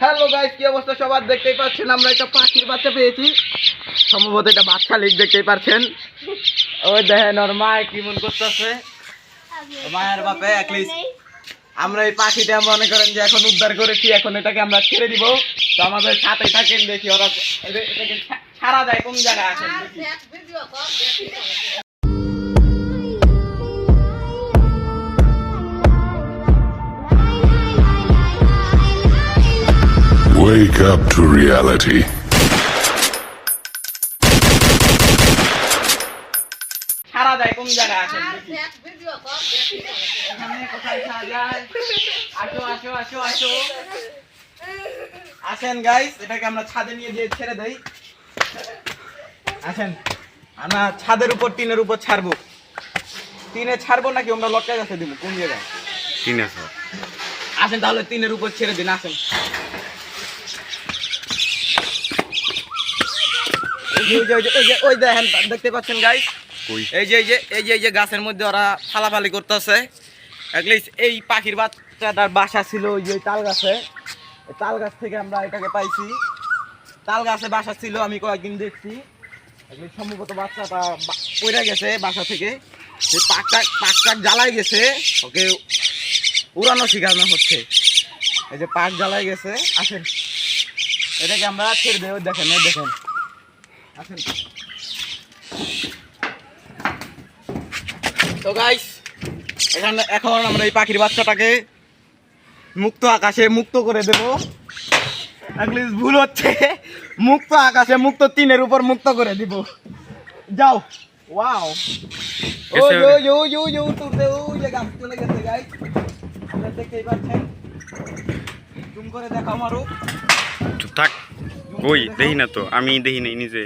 Hello guys কি অবস্থা সবার? দেখতেই পাচ্ছেন আমরা একটা পাখির বাচ্চা পেয়েছি। সম্ভবত এটা বাচ্চা লিগ দেখতেই পাচ্ছেন। ওই দেখেন ওর মা কি মন করতেছে মায়ের বাপে একলিস্ট আমরা এই পাখিটা মনে করেন যে এখন উদ্ধার করেছি এখন এটাকে আমরা ছেড়ে দিব। তো আমাদের সাথে থাকেন দেখি ওরা এটাকে ছাড়া যায় কোন জায়গায় আছেন Wake up to reality. ছাড়া যায় কোন জায়গায় আছেন এখানে কোথায় যায় আসো আসো আসো আসো। আসেন গাইস এটাকে আমরা ছাদে নিয়ে যেয়ে ছেড়ে দেই। আসেন আমরা ছাদের উপর টিনের উপর ছাড়বো। টিনে ছাড়বো নাকি আমরা লটকা গাছে দিব? কোন জায়গায়? তিন আসেন তাহলে টিনের উপর ছেড়ে দিন আসেন। ওই দেখেন দেখতে পাচ্ছেন গাইস এই যে এই যে এই যে এই যে গাছের মধ্যে ওরা ফালাফালি করতেছে। অ্যাটলিস্ট এই পাখির বাচ্চাটার বাসা ছিল ওই যে তাল গাছে তাল গাছ থেকে আমরা এটাকে পাইছি। তাল গাছে বাসা ছিল আমি কয়েকদিন দেখছি। সম্ভবত বাচ্চাটা পড়ে গেছে বাসা থেকে। এই পাকটা পাকটাক জ্বালাই গেছে। ওকে উড়ানো শেখানো হচ্ছে। এই যে পাক জ্বালাই গেছে। আসেন। এটাকে আমরা ছেড়ে দেবো দেখেন দেখেন। আসেন। তো গাইস এখানে এখন আমরা এই পাখির বাচ্চাটাকে মুক্ত আকাশে মুক্ত করে দেব। অ্যাটলিস্ট ভুল হচ্ছে। মুক্ত আকাশে মুক্ত তিনের উপর মুক্ত করে দিব। যাও। ওয়াও ও এসে ইউ ইউ ইউ ইউ তুলতে ও যে গাছ চলে গেছে গাইস আপনারা দেখতেই পাচ্ছেন জুম করে থাক কই? দেখি না তো আমি দেখি নাই নিজে।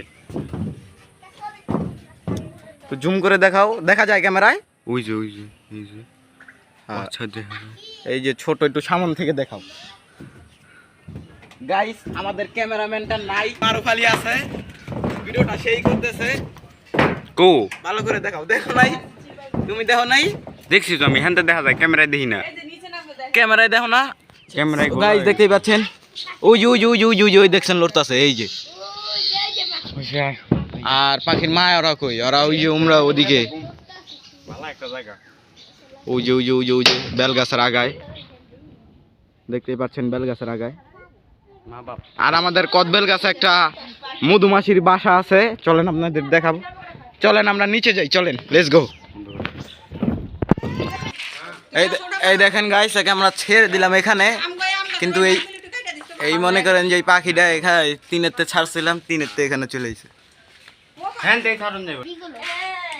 তো জুম করে দেখাও। দেখা যায় ক্যামেরায়? ওই যে ওই যে এই যে। হ্যাঁ। আচ্ছা এই যে ছোট একটু সামন থেকে দেখাও। গাইস আমাদের ক্যামেরাম্যানটা নাই আরও খালি আছে। ভিডিওটা সেই করতেছে। কো? ভালো করে দেখাও। দেখো নাই? তুমি দেখো নাই? দেখছি তো আমি হ্যান্ডে দেখা যায় ক্যামেরায় দেখি না। ক্যামেরায় দেখো না? ক্যামেরায় গাইস দেখতেই পাচ্ছেন? ওই যে, ওই যে, ওই যে, ওই যে, ওই যে, ওই দেখছেন লড়তাছে এই যে। আর পাখির মা, ওরা কই? ওরা ওই যে উমরা ওদিকে। ওই যে ওই যে ওই যে ওই যে, বেলগাছের আগায়। দেখতেই পাচ্ছেন বেলগাছের আগায়। আর আমাদের কদবেল গাছে একটা মধুমাছির বাসা আছে। চলেন আপনাদের দেখাবো। চলেন, আমরা নিচে যাই। চলেন লেটস গো এই এই দেখেন গাইস আমরা ছেড়ে দিলাম এখানে। কিন্তু এই এই মনে করেন যে এই পাখিটা এখানে তিনেরতে ছাড়ছিলাম তিনেরতে এখানে চলে এসেছে। হ্যান্ডে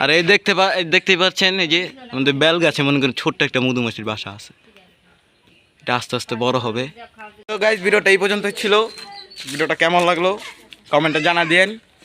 আর এই দেখতে পা এই দেখতেই পাচ্ছেন এই যে আমাদের বেল গাছে মনে করেন ছোট্ট একটা মধুমাছির বাসা আছে। এটা আস্তে আস্তে বড় হবে। তো গাইজ ভিডিওটা এই পর্যন্ত ছিল। ভিডিওটা কেমন লাগল? কমেন্টে জানা দিয়েন।